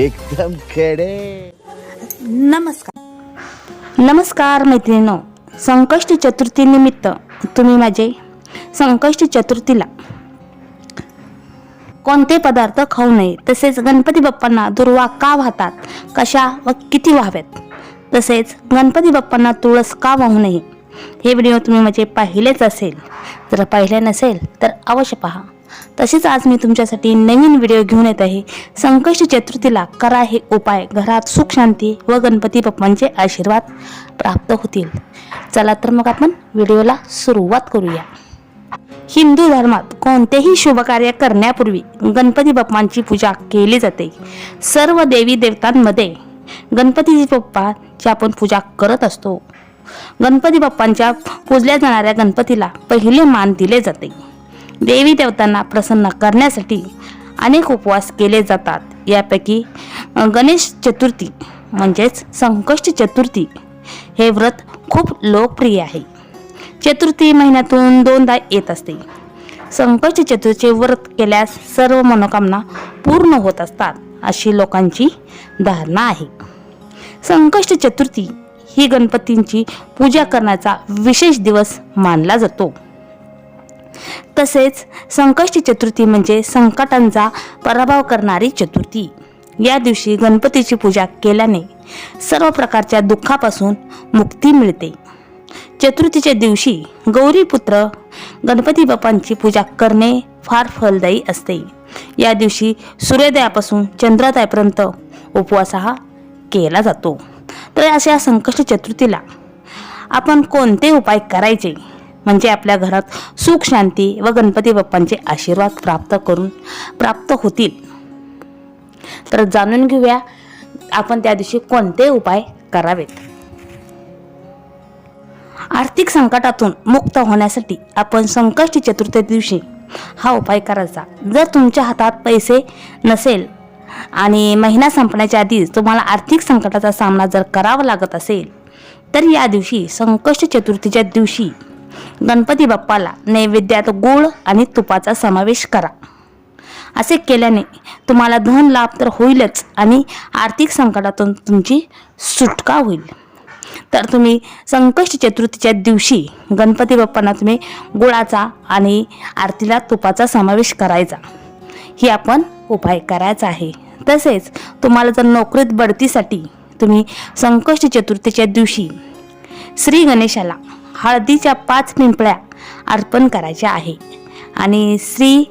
एकदम खेडे. नमस्कार. नमस्कार संकष्ट संकष्टी चतुर्थीनिमित्त तुम्ही माझे संकष्ट चतुर्थीला कोणते पदार्थ खाऊ नये तसेच गणपती बाप्पांना दुर्वा का वाहतात कशा व किती व्हाव्यात तसेच गणपती बाप्पांना तुळस का वाहू नये हे व्हिडिओ तुम्ही म्हणजे पाहिलेच असेल. जर पाहिले नसेल तर अवश्य पहा. तसेच आज मी तुमच्यासाठी नवीन व्हिडिओ घेऊन येत आहे. संकष्ट चतुर्थीला करा हे उपाय. घरात सुख शांती व गणपती बाप्पांचे आशीर्वाद प्राप्त होतील. चला तर मग आपण व्हिडिओला सुरुवात करूया. हिंदू धर्मात कोणतेही शुभ कार्य करण्यापूर्वी गणपती बाप्पांची पूजा केली जाते. सर्व देवी देवतांमध्ये गणपती बाप्पाची आपण पूजा करत असतो. गणपती बाप्पांच्या पूजल्या जाणाऱ्या गणपतीला पहिले मान दिले जाते. देवी देवतांना प्रसन्न करण्यासाठी अनेक उपवास केले जातात. यापैकी गणेश चतुर्थी म्हणजेच संकष्ट चतुर्थी हे व्रत खूप लोकप्रिय आहे. चतुर्थी महिन्यातून दोनदा येत असते. संकष्ट चतुर्थीचे व्रत केल्यास सर्व मनोकामना पूर्ण होत असतात अशी लोकांची धारणा आहे. संकष्ट चतुर्थी ही गणपतींची पूजा करण्याचा विशेष दिवस मानला जातो. तसेच संकष्टी चतुर्थी म्हणजे संकटांचा पराभव करणारी चतुर्थी. या दिवशी गणपतीची पूजा केल्याने सर्व प्रकारच्या दुःखापासून मुक्ती मिळते. चतुर्थीच्या दिवशी गौरीपुत्र गणपती बाप्पांची पूजा करणे फार फलदायी असते. या दिवशी सूर्योदयापासून चंद्रोदयापर्यंत उपवास हा केला जातो. तर अशा संकष्ट चतुर्थीला आपण कोणते उपाय करायचे? म्हणजे आपल्या घरात सुख शांती व गणपती बाप्पांचे आशीर्वाद प्राप्त करून प्राप्त होतील. तर जाणून घेऊया आपण त्या दिवशी कोणते उपाय करावेत. आर्थिक संकटातून मुक्त होण्यासाठी आपण संकष्टी चतुर्थी दिवशी हा उपाय करायचा. जर तुमच्या हातात पैसे नसेल आणि महिना संपण्याच्या आधीच तुम्हाला आर्थिक संकटाचा सामना जर करावा लागत असेल तर या दिवशी संकष्ट चतुर्थीच्या दिवशी गणपती बाप्पाला नैवेद्यात गूळ आणि तुपाचा समावेश करा. असे केल्याने तुम्हाला धन लाभ तर होईलच आणि आर्थिक संकटातून तुमची सुटका होईल. तर तुम्ही संकष्ट चतुर्थीच्या दिवशी गणपती बाप्पांना तुम्ही गुळाचा आणि आरतीला तुपाचा समावेश करायचा. ही आपण उपाय करायचा आहे. तसेच तुम्हाला जर नोकरीत बढतीसाठी तुम्ही संकष्ट चतुर्थीच्या दिवशी श्री गणेशाला हळदीच्या पाच पिंपळ्या अर्पण करायच्या आहे. आणि श्री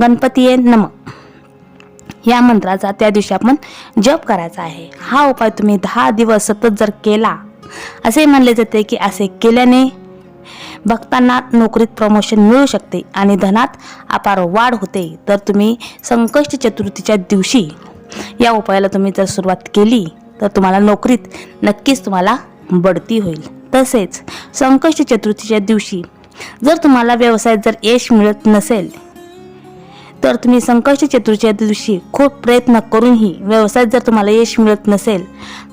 गणपतीये नम. या मंत्राचा त्या दिवशी आपण जप करायचा आहे. हा उपाय तुम्ही दहा दिवस सतत जर केला असे मानले जाते की असे केल्याने भक्तांना नोकरीत प्रमोशन मिळू शकते आणि धनात अपार वाढ होते. तर तुम्ही संकष्ट चतुर्थीच्या दिवशी या उपायाला तुम्ही जर सुरुवात केली तर तुम्हाला नोकरीत नक्कीच तुम्हाला बढती होईल. तसेच संकष्ट चतुर्थीच्या दिवशी जर तुम्हाला व्यवसायात जर यश मिळत नसेल तर तुम्ही संकष्ट चतुर्थीच्या दिवशी खूप प्रयत्न करूनही व्यवसायात जर तुम्हाला यश मिळत नसेल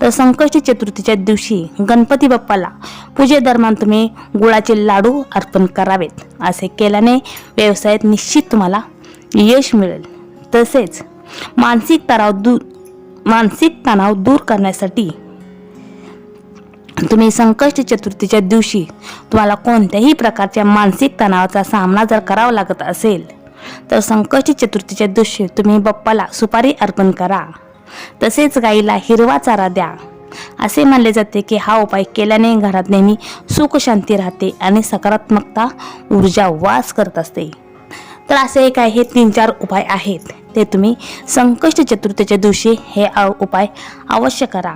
तर संकष्ट चतुर्थीच्या दिवशी गणपती बाप्पाला पूजेदरम्यान तुम्ही गुळाचे लाडू अर्पण करावेत. असे केल्याने व्यवसायात निश्चित तुम्हाला यश मिळेल. तसेच मानसिक तणाव दूर मानसिक तणाव दूर करण्यासाठी तुम्ही संकष्ट चतुर्थीच्या दिवशी तुम्हाला कोणत्याही प्रकारच्या मानसिक तणावाचा सामना जर करावा लागत असेल तर संकष्ट चतुर्थीच्या दिवशी तुम्ही बाप्पाला सुपारी अर्पण करा. तसेच गाईला हिरवा चारा द्या. असे मानले जाते की हा उपाय केल्याने घरात नेहमी सुख शांती राहते आणि सकारात्मकता ऊर्जा वास करत असते. तर असे काय हे तीन चार उपाय आहेत. ते तुम्ही संकष्ट चतुर्थीच्या दिवशी हे उपाय अवश्य करा.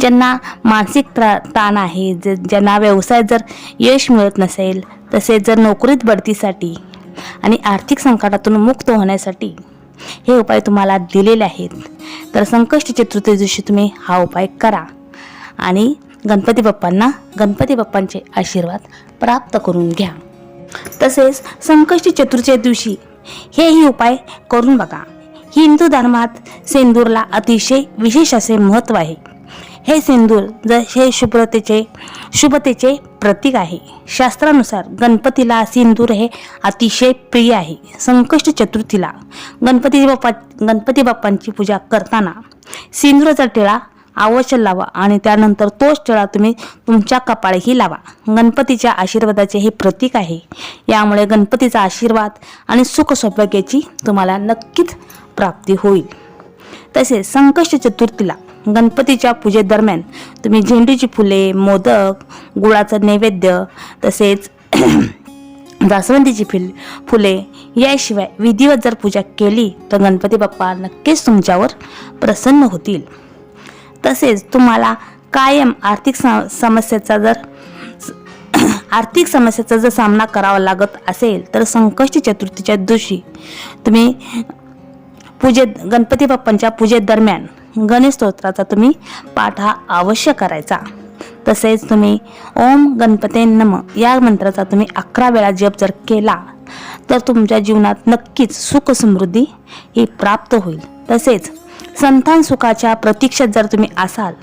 ज्यांना मानसिक त्रा ताण आहे ज ज्यांना व्यवसायात जर यश मिळत नसेल तसेच जर नोकरीत बढतीसाठी आणि आर्थिक संकटातून मुक्त होण्यासाठी हे उपाय तुम्हाला दिलेले आहेत. तर संकष्ट चतुर्थी दिवशी तुम्ही हा उपाय करा आणि गणपती बाप्पांना गणपती बाप्पांचे आशीर्वाद प्राप्त करून घ्या. तसेच संकष्टी चतुर्थी दिवशी हेही उपाय करून बघा. हिंदू धर्मात सेंदूरला अतिशय विशेष असे महत्त्व आहे. हे सिंदूर ज हे शुभ्रतेचे शुभतेचे प्रतीक आहे. शास्त्रानुसार गणपतीला सिंदूर हे अतिशय प्रिय आहे. संकष्ट चतुर्थीला गणपती बाप्पा गणपती बाप्पांची पूजा करताना सिंदूराचा टिळा अवश्य लावा आणि त्यानंतर तोच टिळा तुम्ही तुमच्या कपाळीही लावा. गणपतीच्या आशीर्वादाचे हे प्रतीक आहे. यामुळे गणपतीचा आशीर्वाद आणि सुख सौभाग्याची तुम्हाला नक्कीच प्राप्ती होईल. तसेच संकष्ट चतुर्थीला गणपतीच्या पूजेदरम्यान तुम्ही झेंडूची फुले मोदक गुळाचं नैवेद्य तसेच जास्वंदीची फुल फुले याशिवाय विधिवत जर पूजा केली तर गणपती बाप्पा नक्कीच तुमच्यावर प्रसन्न होतील. तसेच तुम्हाला कायम आर्थिक समस्येचा जर आर्थिक समस्येचा जर सामना करावा लागत असेल तर संकष्टी चतुर्थीच्या दिवशी तुम्ही पूजेत गणपती बाप्पांच्या पूजेदरम्यान गणेश स्तोत्राचा तुम्ही पाठ हा अवश्य करायचा. तसेच तुम्ही ओम गणपते नम या मंत्राचा तुम्ही अकरा वेळा जप जर केला तर तुमच्या जीवनात नक्कीच सुख समृद्धी ही प्राप्त होईल. तसेच संतान सुखाच्या प्रतीक्षेत जर तुम्ही असाल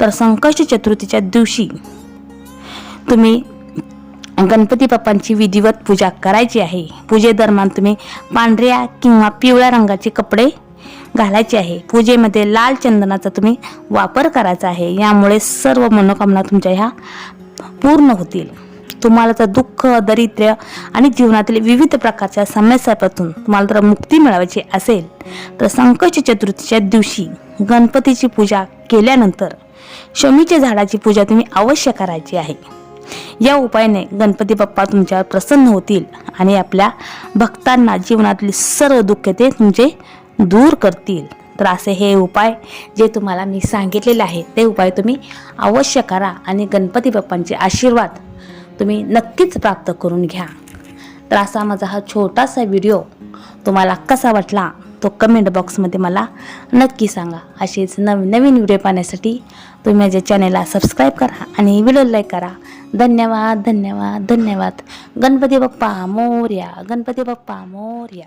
तर संकष्ट चतुर्थीच्या दिवशी तुम्ही गणपती बाप्पांची विधिवत पूजा करायची आहे. पूजेदरम्यान तुम्ही पांढऱ्या किंवा पिवळ्या रंगाचे कपडे घालायची आहे. पूजेमध्ये लाल चंदनाचा तुम्ही वापर करायचा आहे. यामुळे सर्व मनोकामना तुमच्या ह्या पूर्ण होतील. तुम्हाला तर दुःख दरिद्र्य आणि जीवनातील विविध प्रकारच्या समस्यापासून तुम्हाला जर मुक्ती मिळवायची असेल. तर संकष्ट चतुर्थीच्या दिवशी गणपतीची पूजा केल्यानंतर शमीच्या झाडाची पूजा तुम्ही अवश्य करायची आहे. या उपायाने गणपती बाप्पा तुमच्यावर प्रसन्न होतील आणि आपल्या भक्तांना जीवनातील सर्व दुःख ते तुमचे दूर करतील. तर असे हे उपाय जे तुम्हाला मी सांगितलेले आहे ते उपाय तुम्ही अवश्य करा आणि गणपती बाप्पांचे आशीर्वाद तुम्ही नक्कीच प्राप्त करून घ्या. तर असा माझा हा छोटासा व्हिडिओ तुम्हाला कसा वाटला तो कमेंट बॉक्समध्ये मला नक्की सांगा. असेच नवीन नवीन व्हिडिओ पाहण्यासाठी तुम्ही माझ्या चॅनेलला सबस्क्राईब करा आणि व्हिडिओ लाईक करा. धन्यवाद धन्यवाद धन्यवाद. गणपती बाप्पा मोर्या गणपती बाप्पा मोर्या.